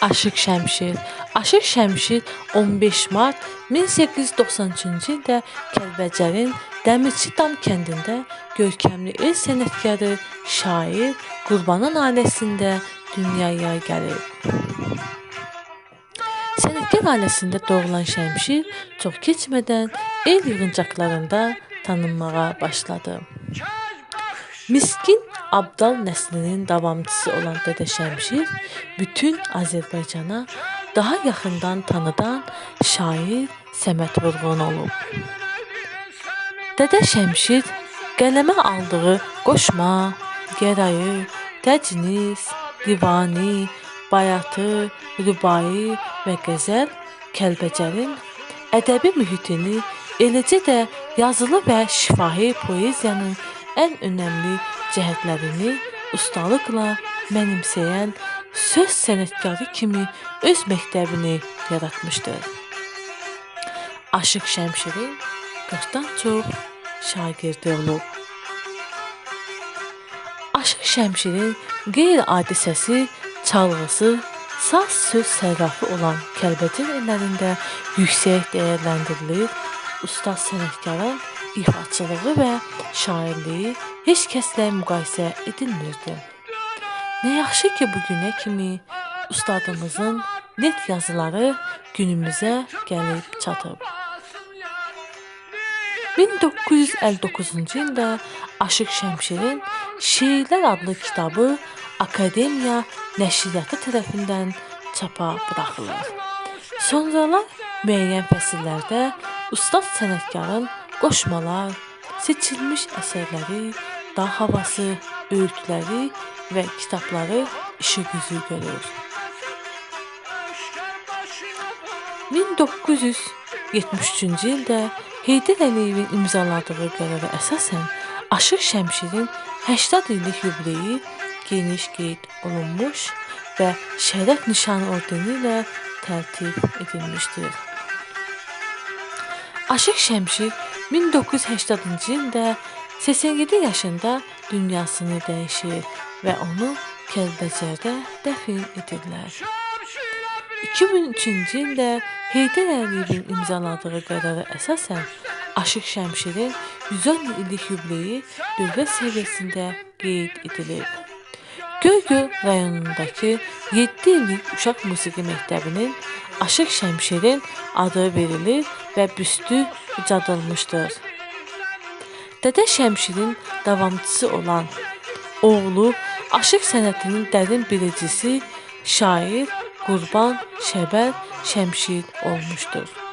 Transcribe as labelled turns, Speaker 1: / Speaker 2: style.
Speaker 1: Aşıq Şəmşir Aşıq Şəmşir 15 mart 1893-cü ildə Kəlbəcərin Dəmirçi Dam kəndində görkəmli el sənətkarı, şair Qurbanın ailəsində dünyaya gəlib. Sənətkar ailəsində doğulan Şəmşir çox keçmədən el yığıncaqlarında tanınmağa başladı. Miskin Abdal nəslinin davamçısı olan Dədə Şəmşir bütün Azərbaycana daha yaxından tanıdan şair Səməd Vurğun olub. Dədə Şəmşid qələmə aldığı qoşma, gərayı, təcnis, divani, bayatı, rübai və qəzəl Kəlbəcərin ədəbi mühitini, eləcə də yazılı və şifahi poeziyanın ən önəmli cəhətlərini ustalıqla mənimsəyən söz sənətkarı kimi öz məktəbini yaratmışdır. Aşıq Şəmşirin 40-dan çox şagirdi olub. Aşıq Şəmşirin qeyri-adi səsi, çalğısı, saz söz sərrafı olan Kəlbəcər ellərində yüksək dəyərləndirilir. Ustad sənətkarın ifaçılığı və şairliyi heç kəslə müqayisə edilmirdi. Nə yaxşı ki, bu günə kimi ustadımızın net yazıları günümüzə gəlib çatıb. 1959-cu ildə Aşıq Şəmşirin Şeirlər adlı kitabı Akademiya Nəşriyyatı tərəfindən çapa buraxılır. Sonralar müəyyən fəsillərdə ustad sənətkarın qoşmalar, seçilmiş əsərləri, dağ havası, öyküləri və kitabları işıq üzü görür. 1973-cü ildə Heydər Əliyevin imzaladığı qərara əsasən Aşıq Şəmşirin 80 illik yubileyi geniş qeyd olunmuş və şərəf nişanı ordeni ilə tərtib edilmişdir. Aşıq Şəmşir 1980-cı ildə 87 yaşında dünyasını dəyişir və onu Kəlbəcərdə dəfn edirlər. 2003-cü ildə Heydər Əliyevin imzaladığı qərara əsasən Aşıq Şəmşirin 110 illik yubileyi dövlət səviyyəsində qeyd edilib. Göygöl rayonundakı 7 illik uşaq musiqi məktəbinin Aşıq Şəmşirin adı verilir və büstü ucadılmışdır. Dədə Şəmşirin davamçısı olan oğlu aşıq sənətinin dərin bilicisi şair Qurban Şəbər Şəmşid olmuşdur.